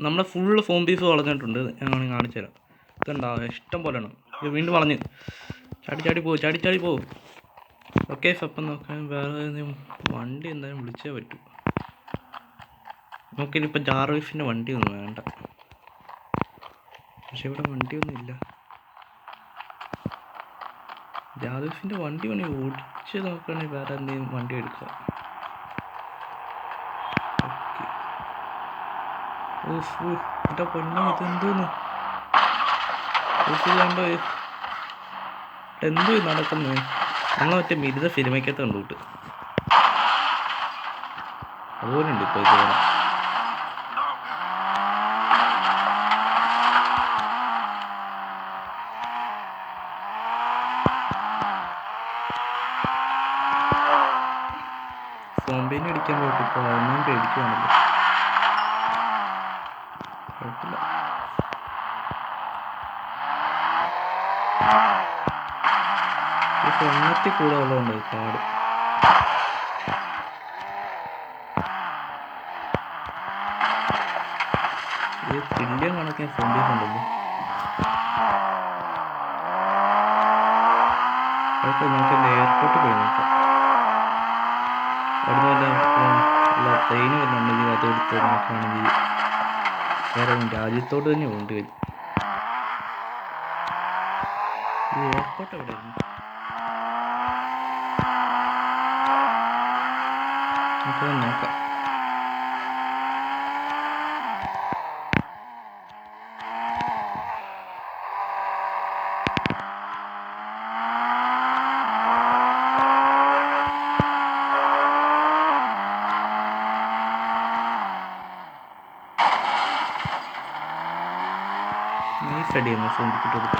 നമ്മുടെ full form piece വളഞ്ഞിട്ടുണ്ട് ഞാൻ കാണിച്ചു തരാം. ഇതുണ്ടാവും ഇഷ്ടം പോലെ ഇത് വീണ്ടും വളഞ്ഞ്. ചാടി ചാടി പോകും ചാടി ചാടി പോകും ഓക്കെ അപ്പം നോക്കാൻ വേറെ വണ്ടി എന്തായാലും വിളിച്ചേ പറ്റൂ. നമുക്കിനിപ്പോൾ ജാർവിഫിന്റെ വണ്ടി ഒന്നും വേണ്ട. പക്ഷെ ഇവിടെ വണ്ടിയൊന്നും ഇല്ല. ജാർവിഫിന്റെ വണ്ടി വേണമെങ്കിൽ ഓടിച്ച് നോക്കുകയാണെങ്കിൽ വേറെ എന്തെങ്കിലും വണ്ടി എടുക്കാം. ഓ എന്റെ പൊന്നോ ഇതെന്തോന്ന്? ഓഫ് കണ്ടോ എന്തോ നടക്കുന്നത് നമ്മൾ മറ്റേ മിരുത സിനിമയ്ക്കകത്ത് കണ്ടുവിട്ട് അതുപോലെ ഉണ്ട് ഇപ്പോൾ ഇത് അടിക്കാൻ പോയിട്ട് ഇപ്പോൾ അതിനും പേടിക്കുകയാണല്ലോ ഇപ്പോൾ എണ്ണത്തിൽ കൂടെ ഉള്ളതുകൊണ്ട് കാട്. ഇത് തുല്യം കണക്കിന് ഉണ്ടല്ലോ. കുഴപ്പമില്ല നമുക്ക് എയർപോർട്ടിൽ പോയി നോക്കാം. അവിടുന്ന് വല്ല വല്ല ട്രെയിൻ വരുന്നുണ്ടെങ്കിൽ ഉണ്ടെങ്കിൽ അത് എടുത്ത് നോക്കുകയാണെങ്കിൽ വേറെ രാജ്യത്തോട് തന്നെ വരും. ഈ എയർപോർട്ട് എവിടെയായിരുന്നു? നമുക്കൊന്ന് നോക്കാം അടിയാണ് സോണ്ടിക്കിട്ട് കൊടുത്ത്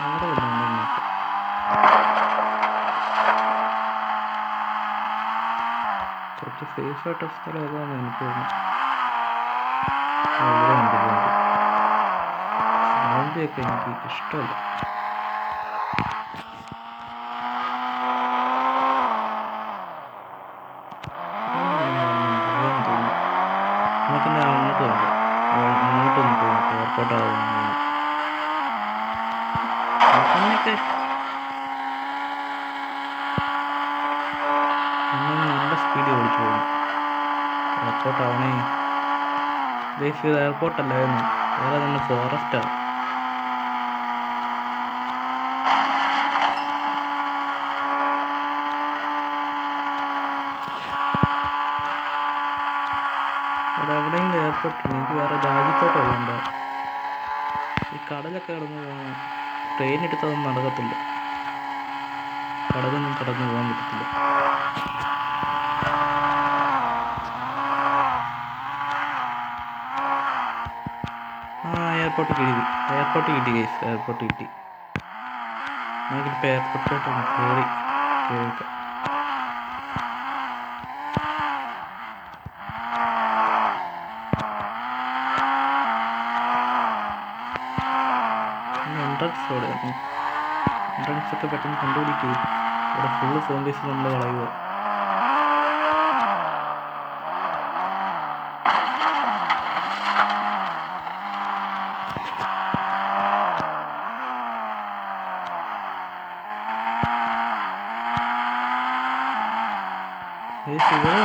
അവിടെ വല്ലോണ്ടോ നോക്കാം കുറച്ച് സേഫ് ആയിട്ട് സ്ഥലം ഏതാണെന്ന് എനിക്ക് തോന്നുന്നു ഉണ്ട്. എനിക്ക് ഇഷ്ടമല്ല. അങ്ങോട്ട് അങ്ങോട്ടൊന്ന് പോകാം എയർപോർട്ട് അങ്ങനെയൊക്കെ നമ്മൾ നല്ല സ്പീഡിൽ ഓടിച്ചു പോകും എയർപോർട്ട് ആവണേ ബേസ് ചെയ്ത് എയർപോർട്ട് അല്ലായിരുന്നു വേറെ തന്നെ ഫോറസ്റ്റാണ് അവിടെ എവിടെയെങ്കിലും എയർപോർട്ട് എനിക്ക് വേറെ രാജ്യത്തോട്ട് പോകണ്ട. ഈ കടലൊക്കെ കടന്നു പോകണം ട്രെയിൻ എടുത്തതൊന്നും നടക്കത്തില്ല. കടലൊന്നും കടന്നു പോകാൻ പറ്റത്തില്ല. എയർപോർട്ട് കിട്ടി. എയർപോർട്ട് കിട്ടി ഗൈസ് എയർപോർട്ട് കിട്ടി. നമുക്കിപ്പോൾ എയർപോർട്ടിലോട്ടാണ് കയറി കേൾക്കാം എൻട്രൻസ് അവിടെ എൻട്രൻസ് ഒക്കെ പെട്ടെന്ന് കണ്ടുപിടിക്കൂ. ഇവിടെ ഫുള്ള് സോംബീസ് ബേസ് നമ്മൾ കളയുക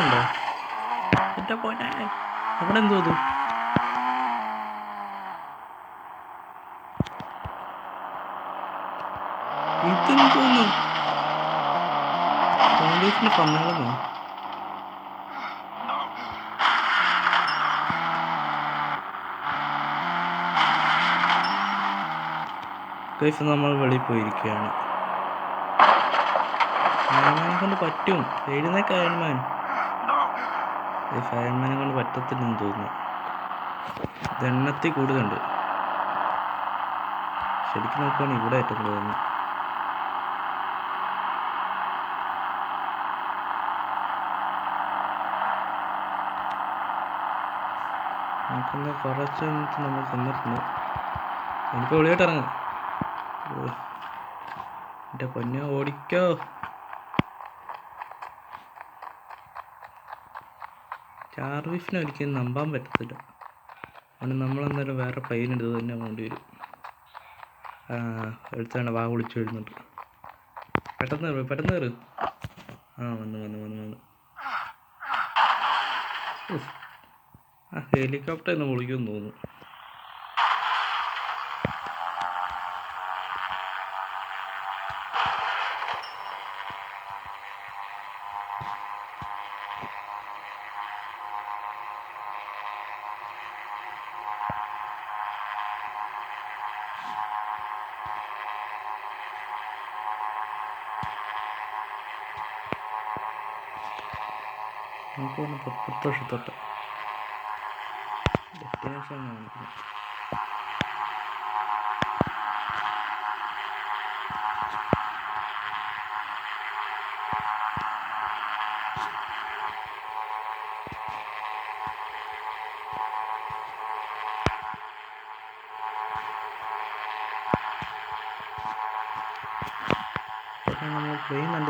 ഉണ്ടോ എന്റെ പോട്ടെ അവിടെ എന്തോ അത് ഇതെന്തോന്നു? പോലീസിന് പന്നാളെന്നോ ഗൈസ് നമ്മൾ വെളിയിൽ പോയിരിക്കുകയാണ്. ഫയർമാനെ കൊണ്ട് പറ്റും. എഴുന്നേക്ക് ഫയർമാൻ. ഈ ഫയർമാനെ കൊണ്ട് പറ്റത്തില്ലെന്ന് തോന്നുന്നു. ഇതെണ്ണത്തിൽ കൂടുതലുണ്ട്. ശരിക്കും നോക്കുകയാണ് ഇവിടെ ഏറ്റവും കൂടുതൽ നമുക്കെന്താ കുറച്ച് നമ്മൾ ചെന്നിട്ടുണ്ട്. എനിക്ക് വെളിയോട്ട് ഇറങ്ങാം. എന്റെ പൊന്നെ ഓടിക്കോ. ജാർവിഫിനെ ഒരിക്കലും നമ്പാൻ പറ്റത്തില്ല. അതുകൊണ്ട് നമ്മളെന്തായാലും വേറെ പയ്യനെടുത്ത് തന്നെ പോകേണ്ടി വരും. എടുത്താണ് വാ വിളിച്ചു വരുന്നുണ്ട് പെട്ടെന്ന് കയറി പെട്ടെന്ന് കയറി ആ വന്നു വന്നു വന്നു വന്നു. ആ ഹെലികോപ്റ്റർ എന്ന് വിളിക്കുമെന്ന് തോന്നുന്നു. നമുക്ക് വർഷത്തോട്ട് ഡെസ്റ്റിനേഷൻ കാണിക്കുന്നത് നമ്മൾ ട്രെയിൻ നല്ല